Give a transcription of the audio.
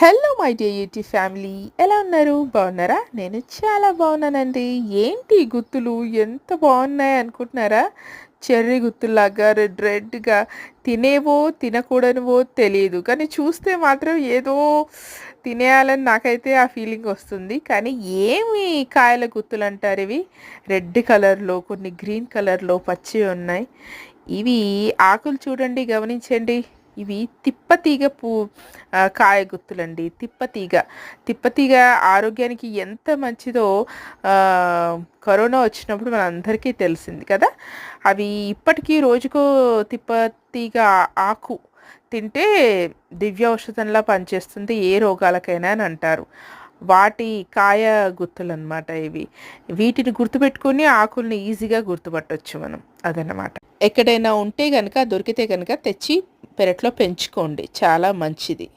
Hello my dear UT family ఎలా ఉన్నారు? బాగున్నారా? నేను చాలా బాగున్నానండి. ఏంటి గుత్తులు? ఎంత బాగున్నాయి అనుకుంటున్నారా? చెర్రీ గుత్తులాగా రెడ్ రెడ్గా తినేవో తినకూడనివో తెలియదు. కానీ చూస్తే మాత్రం ఏదో తినేయాలని నాకైతే ఆ ఫీలింగ్ వస్తుంది. కానీ ఏమి కాయల గుత్తులు అంటారు ఇవి? రెడ్ కలర్లో కొన్ని గ్రీన్ కలర్లో పచ్చి ఉన్నాయి. ఇవి ఆకులు చూడండి గమనించండి. ఇవి తిప్పతీగ పూ కాయగుత్తులండి. తిప్పతీగ. తిప్పతీగ ఆరోగ్యానికి ఎంత మంచిదో కరోనా వచ్చినప్పుడు మన అందరికీ తెలిసింది కదా. అవి ఇప్పటికీ రోజుకో తిప్పతీగ ఆకు తింటే దివ్య ఔషధంలా పనిచేస్తుంది ఏ రోగాలకైనా అని అంటారు. వాటి కాయ గుర్తులు అనమాట ఇవి. వీటిని గుర్తుపెట్టుకొని ఆకుల్ని ఈజీగా గుర్తుపట్టొచ్చు మనం. అదనమాట ఎక్కడైనా ఉంటే కనుక దొరికితే కనుక తెచ్చి పెరట్లో పెంచుకోండి. చాలా మంచిది.